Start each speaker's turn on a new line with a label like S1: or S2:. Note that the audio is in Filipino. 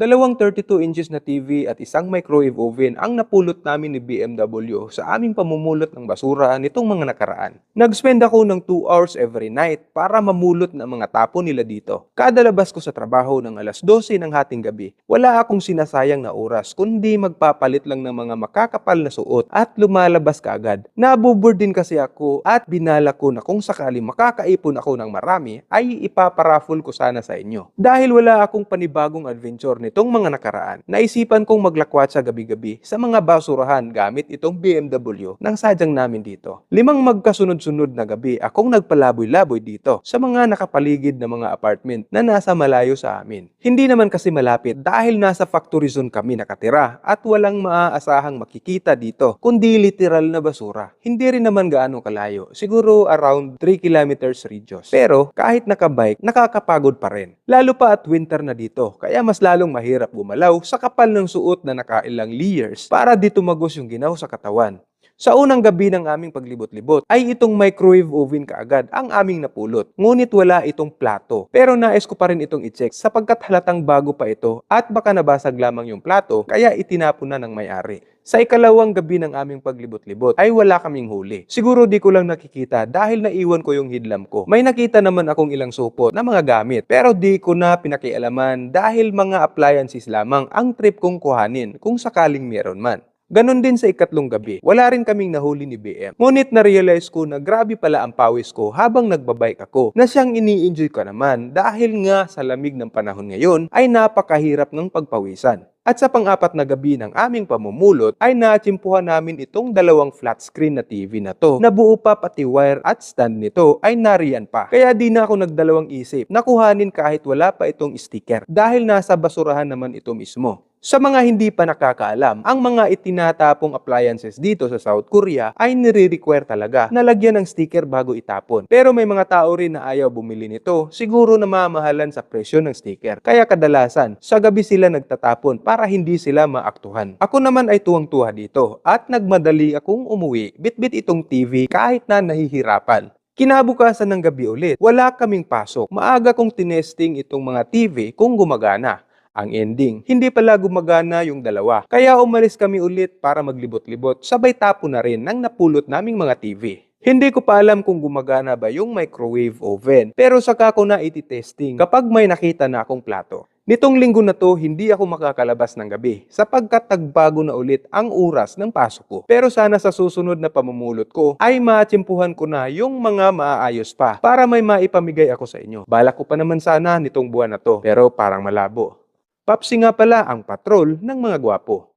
S1: Dalawang 32 inches na TV at isang microwave oven ang napulot namin ni BMW sa aming pamumulot ng basura nitong mga nakaraan. Nag-spend ako ng 2 hours every night para mamulot ng mga tapo nila dito. Kada labas ko sa trabaho ng alas 12 ng hating gabi, wala akong sinasayang na oras kundi magpapalit lang ng mga makakapal na suot at lumalabas kaagad. Nabubur din kasi ako at binala ko na kung sakali makakaipon ako ng marami ay ipaparaffle ko sana sa inyo. Dahil wala akong panibagong adventure nitong mga nakaraan, naisipan kong maglakwat sa gabi-gabi sa mga basurahan gamit itong BMW ng sadyang namin dito. Limang magkasunod-sunod na gabi akong nagpalaboy-laboy dito sa mga nakapaligid na mga apartment na nasa malayo sa amin. Hindi naman kasi malapit dahil nasa factory zone kami nakatira at walang maaasahang makikita dito kundi literal na basura. Hindi rin naman gaano kalayo, siguro around 3 kilometers radius. Pero kahit nakabike, nakakapagod pa rin. Lalo pa at winter na dito, kaya mas lalong mahirap gumalaw sa kapal ng suot na nakailang layers para di tumagos yung ginaw sa katawan. Sa unang gabi ng aming paglibot-libot ay itong microwave oven kaagad ang aming napulot. Ngunit wala itong plato. Pero nais ko pa rin itong i-check sapagkat halatang bago pa ito at baka nabasag lamang yung plato kaya itinapon na ng may-ari. Sa ikalawang gabi ng aming paglibot-libot ay wala kaming huli. Siguro di ko lang nakikita dahil naiwan ko yung hidlam ko. May nakita naman akong ilang supot na mga gamit pero di ko na pinakialaman dahil mga appliances lamang ang trip kong kuhanin kung sakaling meron man. Ganon din sa ikatlong gabi. Wala rin kaming nahuli ni BM. Ngunit na-realize ko na grabe pala ang pawis ko habang nagbabike ako na siyang ini-enjoy ko naman dahil nga sa lamig ng panahon ngayon ay napakahirap ng pagpawisan. At sa pang-apat na gabi ng aming pamumulot ay naatsimpuhan namin itong dalawang flat screen na TV na to. Nabuo pa pati wire at stand nito ay nariyan pa. Kaya di na ako nagdalawang isip na kuhanin kahit wala pa itong sticker dahil nasa basurahan naman ito mismo. Sa mga hindi pa nakakaalam, ang mga itinatapong appliances dito sa South Korea ay nire-require talaga na lagyan ng sticker bago itapon. Pero may mga tao rin na ayaw bumili nito, siguro namamahalan sa presyo ng sticker. Kaya kadalasan, sa gabi sila nagtatapon para hindi sila maaktuhan. Ako naman ay tuwang-tuwa dito at nagmadali akong umuwi, bitbit itong TV kahit na nahihirapan. Kinabukasan ng gabi ulit, wala kaming pasok. Maaga kong tinesting itong mga TV kung gumagana. Ang ending, hindi pala gumagana yung dalawa. Kaya umalis kami ulit para maglibot-libot, sabay tapo na rin ng napulot naming mga TV. Hindi ko pa alam kung gumagana ba yung microwave oven, pero saka ko na iti-testing kapag may nakita na akong plato. Nitong linggo na to, hindi ako makakalabas ng gabi sapagkat tagbago na ulit ang oras ng pasok ko. Pero sana sa susunod na pamumulot ko ay matsimpuhan ko na yung mga maaayos pa para may maipamigay ako sa inyo. Balak ko pa naman sana nitong buwan na to pero parang malabo. Papsi nga pala ang patrol ng mga gwapo.